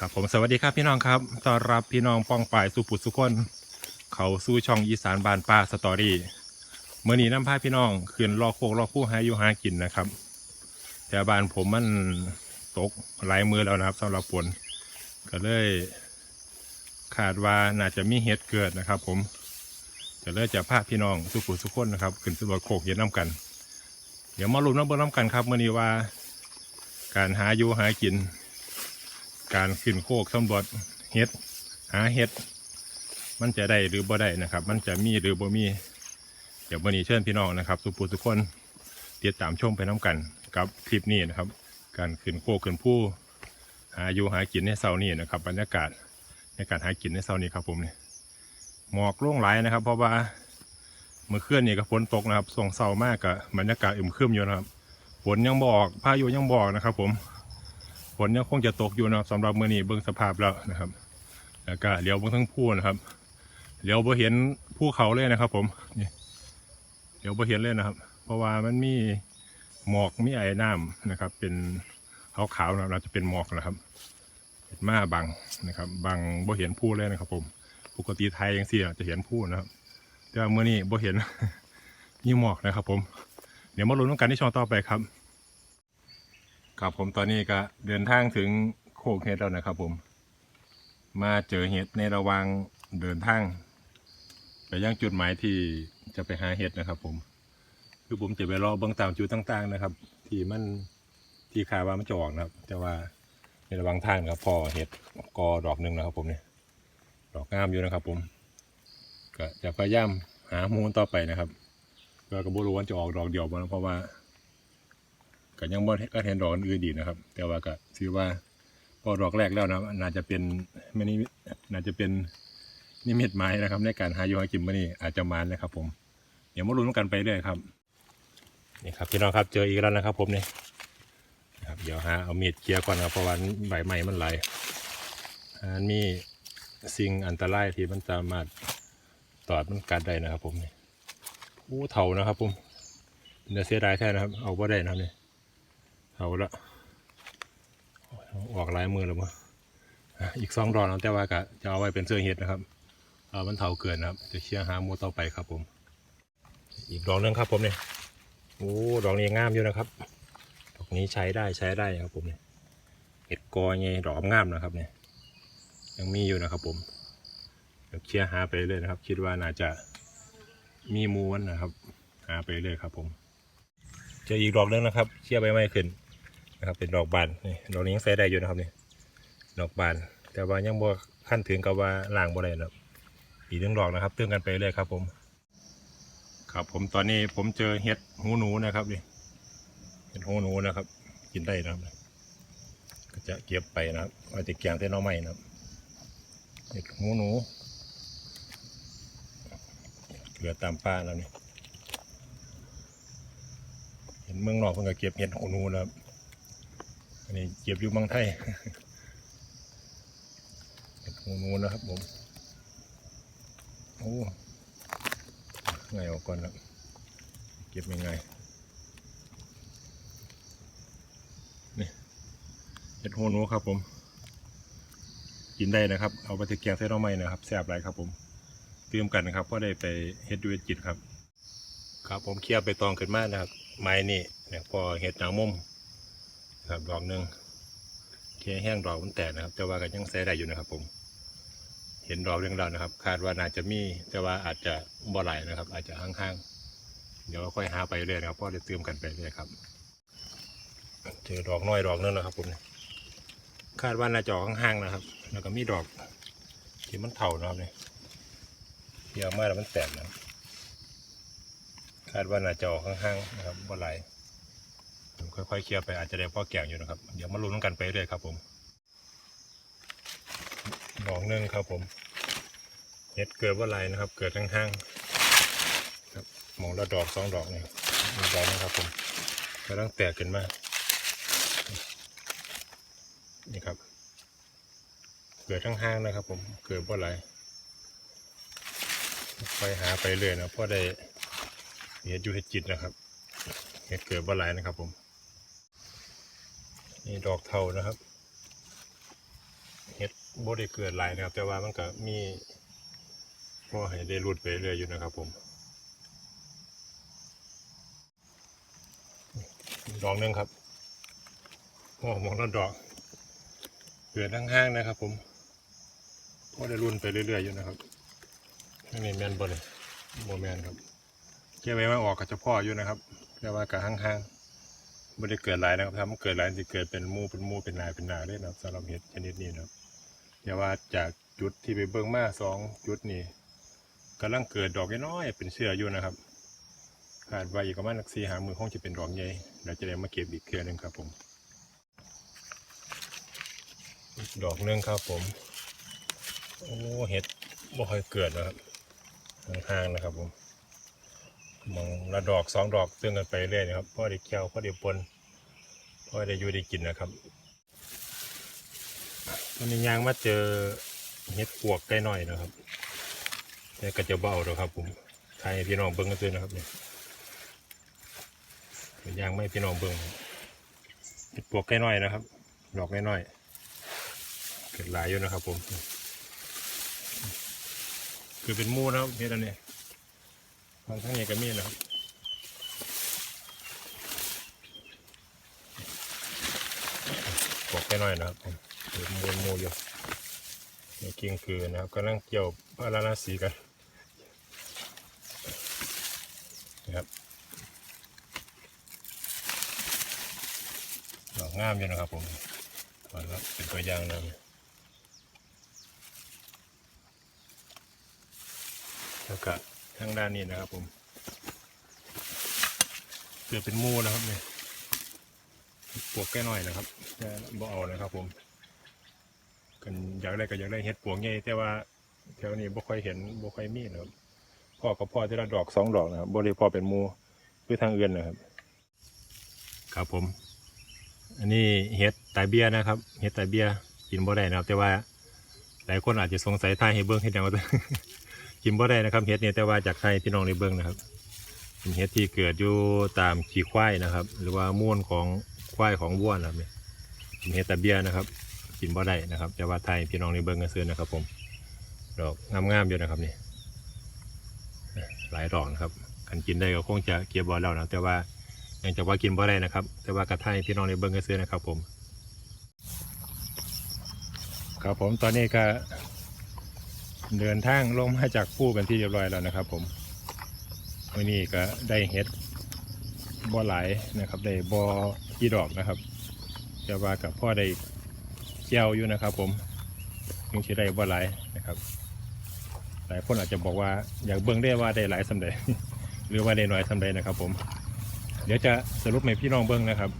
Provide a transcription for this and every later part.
ครับผมสวัสดีครับพี่น้องครับต้อนรับพี่น้องป้องป่ายสุปุสุคน เขาสู่ช่องอีสานบานป้าสตอรี่เมื่อนี้น้ำพาพี่น้องขึ้นรอโคกรอคู่หาอยู่หากินนะครับแต่บ้านผมมันตกหลายมือแล้วนะครับสำหรับฝนก็เลยขาดว่าน่าจะมีเห็ดเกิดนะครับ ผมจะเลยจะพาพี่น้องสุปุสุคนนะครับขึ้นสำรวจโคกเห็ดน้ำกัน เดี๋ยวมาลุ้นน้ำเบิ้งน้ำกันครับเมื่อนี้ว่า การหาอยู่หากิน การขึ้นโคกสำรวจเห็ดหาเห็ด มันจะได้หรือบ่ได้นะครับ มันจะมีหรือบ่มี เดี๋ยววันนี้เชิญพี่น้องนะครับสุปูทุกคนติดตามชมไปน้ำกันกับคลิปนี้นะครับ การขึ้นโคกขึ้นผู้หาอยู่หากินในเสาร์นี้นะครับ บรรยากาศในการหากินในเสาร์นี้ครับผมเนี่ยหมอกล่วงไหลนะครับ เพราะว่าเมื่อคืนนี่ก็ฝนตกนะครับส่งเสามากกับบรรยากาศอึมครึมอยู่นะครับฝนยังบออกพายุยังบอกนะครับ ผม ฝนยังคงจะตกอยู่นะครับสำหรับมื้อนี้เบิ่งสภาพแล้วนะครับ แล้วก็เลี้ยวเบิ่งทั้งผู้นะครับเลี้ยวบ่เห็นภูเขาเลยนะครับ ผมนี่เลี้ยวบ่เห็นเลยนะครับ เพราะว่ามันมีหมอกมีไอ้น้ำนะครับ เป็นขาวๆนะครับเราจะเป็นหมอกนะครับเป็นมาบังนะครับบังบ่เห็นผู้เลยนะครับ ผม ปกติไทยยังเสี่จะเห็นผู้นะครับแต่ว่ามื้อนี้บ่เห็นมีหมอกนะครับ ผม เดี๋ยวมาลุ้นกันที่ช่องต่อไปครับ ครับผมตอนนี้ก็เดินทางถึงโคกเห็ดแล้วนะครับ ผม มาเจอเห็ดในระหว่างเดินทางไปยังจุดหมายที่จะไปหาเห็ดนะครับ ผม คือผมจะไปรอเบื้องตามจุดต่าง ๆ นะครับ ที่มันที่คาว่ามันจะออกนะครับ แต่ว่าในระหว่างทางนครับพอเห็ดกอดอกหนึ่งนะครับ ผมเนี่ยดอกงามอยู่นะครับ ผม ก็จะพยายามหามูลต่อไปนะครับก็กระบรว่าจะออกดอกเดียวบ่นะเพราะว่า ก็ยังบ่ก็เห็นดอกอื่นดีนะครับ แต่ว่าก็ถือว่าพอดอกแรกแล้วนะน่าจะเป็นไม่นี่น่าจะเป็นนิมิตหมายนะครับ ในการหาอยู่หากินมื้อนี้อาจจะมานนะครับ ผม เดี๋ยวมาลุ้นกันไปเรื่อยครับนี่ครับพี่น้องครับเจออีกแล้วนะครับ ผมนี่ครับเดี๋ยวหาเอามีดเคลียร์ก่อนครับเพราะว่าใบไม้มันไหลอันมีสิ่งอันตรายที่มันสามารถตอดมันกัดได้นะครับ ผมนี่อู้เถานะครับ ผมเนื้อเสียดายแท้นะครับ เอาไ่ได้นะครับนี่ เอาละออกลายมือแล้วมั้งอีกสองดอกนะแต่ว่าก็จะเอาไว้เป็นเสื้อเห็ดนะครับเอามันเถาเกินนะครับ จะเชี่ยหามูต่อไปครับผม อีกดอกนึงครับผมเนี่ยโอ้ดอกนี้งามอยู่นะครับ ดอกนี้ใช้ได้ใช้ได้ครับผมเนี่ยเห็ดกอไงดอกงามนะครับเนี่ยยังมีอยู่นะครับ ผมเดี๋ยวเชียหาไปเรื่อยนะครับ คิดว่าน่าจะมีมูนนะครับ หาไปเรื่อยครับ ผมเจออีกดอกนึงนะครับเชี่ยใบไม้ขึ้น นะครับเป็นดอกบานนี่ดอกนี้ยังใส่ได้อยู่นะครับนี่ดอกบาน แต่ว่ายังบ่ขั้นถึงกับว่าล่างบ่ได้นะครับอีกหนึ่งดอกนะครับเติมกันไปเลยครับผม ครับผมตอนนี้ผมเจอเห็ดหูหนูนะครับนี่เห็ดหูหนูนะครับ กินได้นะครับก็จะเก็บไปนะครับเอาจะแกงเส้นน้อไม้นะครับเห็ดหูหนูเหลือตามป้าแล้วนี่เห็นเมืองนอกเพิ่งก็เก็บเห็ดหูหนูแล้ว อันนี้เก็บอยู่เมืองไทยเห็ดหูหนูนะครับผม โอ้ไงออกก่อนครับเก็บยังไงนี่เห็ดหูหนูครับผม กินได้นะครับ เอาไปถึงแกงเส้นน้องไม้นะครับแซ่บไรครับผมเตรียมกันนะครับเพราะได้ไปเฮ็ดด้วยจิตครับ ครับผมเคลียร์ไปตองขึ้นมานะครับ ไม้นี่เนี่ยพอเห็ดหนังมุม ครับดอกหนึ่งเคลียแห้งดอกมันแตกนะครับ แต่ว่าก็ยังใส่ได้อยู่นะครับ ผม เห็นดอกเรื่องราวนะครับ คาดว่าน่าจะมี แต่ว่าอาจจะบ่ไหลนะครับ อาจจะห่างๆ เดี๋ยวค่อยหาไปเรื่อยนะครับเพราะได้เติมกันไปเรื่อยครับ เจอดอกน้อยดอกนึงนะครับ ผมคาดว่าน่าจะออกห่างๆนะครับ แล้วก็มีดอกที่มันเถานะครับเนี่ยเดี๋ยวมาแล้วมันแตกนะคาดว่าน่าจะออกข้างๆนะครับว่ไหล ค่อยๆ เคลียร์ไปอาจจะได้พ่อแก่งอยู่นะครับ เดี๋ยวมาลุ้นกันไปเรื่อยครับ ผมดอกหนึ่งครับผมเห็ดเกิดว่าไหลนะครับ เกิดข้างครับมองล้วดอกสองดอกเนี่มีดอกนึงครับผมกำลังแตกขึ้นมานี่ครับ เกิดข้งห้างนะครับ ผมเกิดว่าไหลไปหาไปเรื่อยนะเพราะได้เห็ดอยู่เห็ดจิตนะครับเห็ดเกิดบ่หลายนะครับผม นี่ดอกเทานะครับเฮ็ดบ่ได้เกิดหลายนะครับ แต่ว่ามันก็มีพอให้ได้รุดไปเรื่อยอยู่นะครับ ผม ดอกนึงครับโอ้มองแล้วดอกเกิดห้างๆนะครับ ผมพอได้รุ่นไปเรื่อยๆอยู่นะครับนนี้แมนบ่เลยโมแมนครับเก็บไว้มาออกกับเฉพาะอยู่นะครับแต่ว่ากับห้างๆ ไม่ได้เกิดหลายนะครับถ้ามันเกิดหลายจะเกิดเป็นมูเป็นมูเป็นนายเป็นนาได้นะครับสำหรับเห็ดชนิดนี้นะครับแต่ว่าจากจุดที่ไปเบิ่งมาสองจุดนี้กำลังเกิดดอกน้อยเป็นเชื้ออยู่นะครับคาดว่าอีกประมาณสักสี่หามือคงจะเป็นดอกใหญ่เราจะได้มาเก็บอีกเครือหนึงครับผมอีกดอกนึงครับผม โอ้เห็ดบ่ค่อยเกิดนะครับห่างๆนะครับผม มองละดอกสองดอกตึงกันไปเรื่อยนะครับพ่อได้เกี่ยวพ่อได้ปนพ่อได้อยู่ได้กินนะครับวันนี้ยางมาเจอเห็ดปวกใกล้หน่อยนะครับแต่ก็จะเบเอาแล้วครับผมใครพี่น้องเบิ้งกันด้วยนะครับเนี่ยยางไม่พี่น้องเบิ้งเห็ดปวกใกล้หน่อยนะครับ ดอกใกล้หน่อยเกิดหลายอยู่นะครับผมคือเป็นมูนะครับเฮ็ดอันนี้ บางทั้งนี้ก็มีนะครับบอกไปหน่อยนะครับผมเป็นมูมูอยู่นี่กิ้งคือนะครับกำลังเกี่ยวพาราณสีกันนะครับดอกงามอยู่นะครับผมขอรับเป็นตัวอย่างนะแล้วก็ ทางด้านนี้นะครับผมเกิดเป็นมูนะครับเนี่ยปวกแก้หน่อยนะครับจะบ่เอานะครับ ผมกันอยากได้ก็อยากได้เห็ดปวกใหญ่แต่ว่าแถวนี้บ่ค่อยเห็นบ่ค่อยมีนะครับพ่อกับพ่อที่ละดอกสองดอกนะครับบ่ได้พ่อเป็นมูคือทางอื่นนะครับ ครับผม อันนี้เห็ดไตเบียนะครับเห็ดไตเบียกินบ่ได้นะครับ แต่ว่าหลายคนอาจจะสงสัยท่าให้เบิ้องเห็ดอย่างว่า กินบ่ได้นะครับเห็ดเนี่ยแต่ว่าจากไทยพี่น้องในเบื้องนะครับเป็นเห็ดที่เกิดอยู่ตามขี้ควายนะครับ หรือว่าม้วนของควายของวัวนะครับเนี่ยเป็นเห็ดตะเบียนะครับกินบ่ได้นะครับ แต่ว่าไทยพี่น้องในเบื้องกันซื้อนะครับ ผมดอกงามๆอยู่นะครับนี่หลายดอกนะครับกันกินได้ก็คงจะเก็บบ่แล้วนะแต่ว่ายังจะว่ากินบ่ได้นะครับ แต่ว่ากระไทยพี่น้องในเบื้องกันซื้อนะครับ ผมครับผมตอนนี้ก็ เดินทางลงมาจากผู้เป็นที่เรียบร้อยแล้วนะครับผมวันนี้ก็ได้เห็ดบ่อหลายนะครับ ได้บ่อกี่ดอกนะครับจะว่ากับพ่อได้เกี่ยวอยู่นะครับ ผมยังใช้ได้บ่อหลายนะครับ หลายคนอาจจะบอกว่าอยากเบิ่งได้ว่าได้หลายสำเร็จหรือว่าได้น้อยสำเร็จนะครับ ผม เดี๋ยวจะสรุปให้พี่น้องเบิ่งนะครับ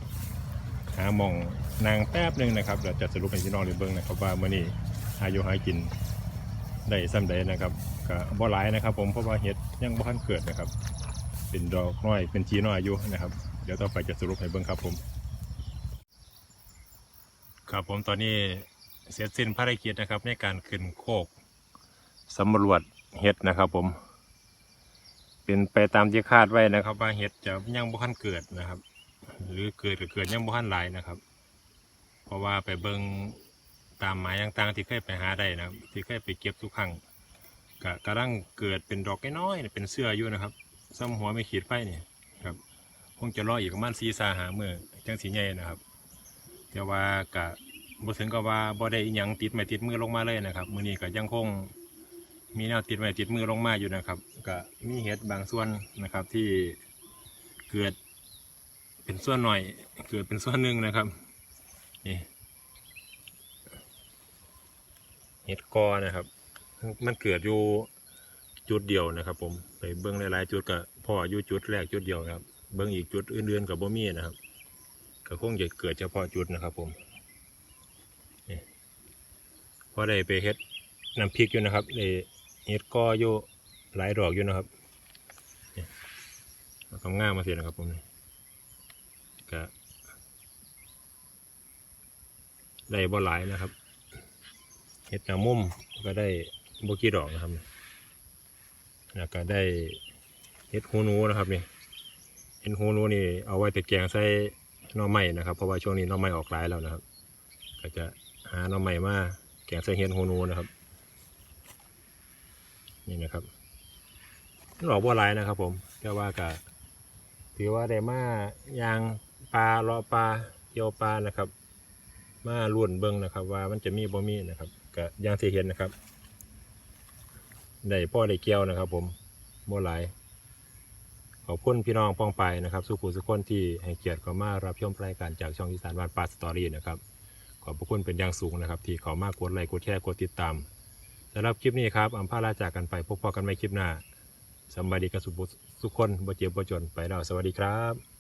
หามองนางแป๊บหนึ่งนะครับเดี๋ยวจะสรุปให้พี่น้องได้เบิ่งนะครับ ว่ามื่อนี้อายุหากิน ได้ซ้ำใดนะครับก็บ่หลายนะครับ ผมเพราะว่าเห็ดยังบ่ทันเกิดนะครับ เป็นดอกน้อยเป็นจีน้อยอยู่นะครับ เดี๋ยวต่อไปจะสรุปให้เบิ่งครับผม ครับผมตอนนี้เสร็จสิ้นภารกิจนะครับ ในการขึ้นโคกสำรวจเห็ดนะครับ ผม เป็นไปตามที่คาดไว้นะครับ ว่าเห็ดจะยังบ่ทันเกิดนะครับ หรือเกิดก็เกิดยังบ่ทันหลายนะครับ เพราะว่าไปเบิ่ง ตามหมายต่างๆ ที่เคยไปหาได้นะครับ ที่เคยไปเก็บทุกครั้งก็กำลังเกิดเป็นดอกน้อยๆเป็นเสื้ออยู่นะครับซ้ำหัวไม่ขีดไฟนี่ครับคงจะรออีกประมาณสีสาหาเมื่อจังสีใหญ่นะครับแต่ว่ากะบ่ถึงกับว่าบ่ได้อิหยังติดไม้ติดมือลงมาเลยนะครับ มือนี้ก็ยังคงมีแนวติดไม้ติดมือลงมาอยู่นะครับก็มีเห็ดบางส่วนนะครับที่เกิดเป็นส่วนหน่อย เกิดเป็นส่วนหนึ่งนะครับนี่ เห็ดกอนะครับ มันเกิดอยู่จุดเดียวนะครับ ผมไปเบิ้องหลายๆจุดกับพ่ออยู่จุดแรกจุดเดียวครับ เบิ้องอีกจุดอื่นๆกับบ่มีนะครับก็คงจะเกิดเฉพาะจุดนะครับ ผมพอได้ไปเฮ็ดน้ำพริกอยู่นะครับเห็ดกออยู่หลายดอกอยู่นะครับเอาคำง่ามมาเสียนะครับผมก็ได้บ่หลายนะครับ เห็ดหนามุมก็ได้บกี่ดอกนะครับแล้วก็ได้เห็ดหูนูนะครับนี่เห็ดหูนูนี่เอาไว้แต่แกงใส่น่อไม้นะครับเพราะว่าช่วงนี้น่อไม้ออกหลายแล้วนะครับ ก็จะหาน่อไม้มาแกงใส่เห็ดหูนูนะครับ นี่นะครับมันออกบัวลายนะครับผมแต่ว่ากะถือว่าได้มายางปลาเลาะปลาเกี่ยวปลานะครับ มาล้วนเบิ้งนะครับ ว่ามันจะมีบ่มีนะครับ กะอย่างที่เห็นนะครับได้พ่อได้เกี่ยวนะครับ ผมบัวลายขอบคุณพี่น้องป้องไปนะครับ สุขุสุขคนที่ให้เกียรติเขามารับชมรายการจากช่องอีสานวานปาสตอรี่นะครับขอบพระคุณเป็นอย่างสูงนะครับ ที่เขามากดไลค์กดแชร์กดติดตามสำหรับคลิปนี้ครับอัมพาลาจากกันไปพบพอกันใหม่คลิปหน้าสำบายดีกับสุขสุขคนบ่เจ็บบ่จนไปแล้วสวัสดีครับ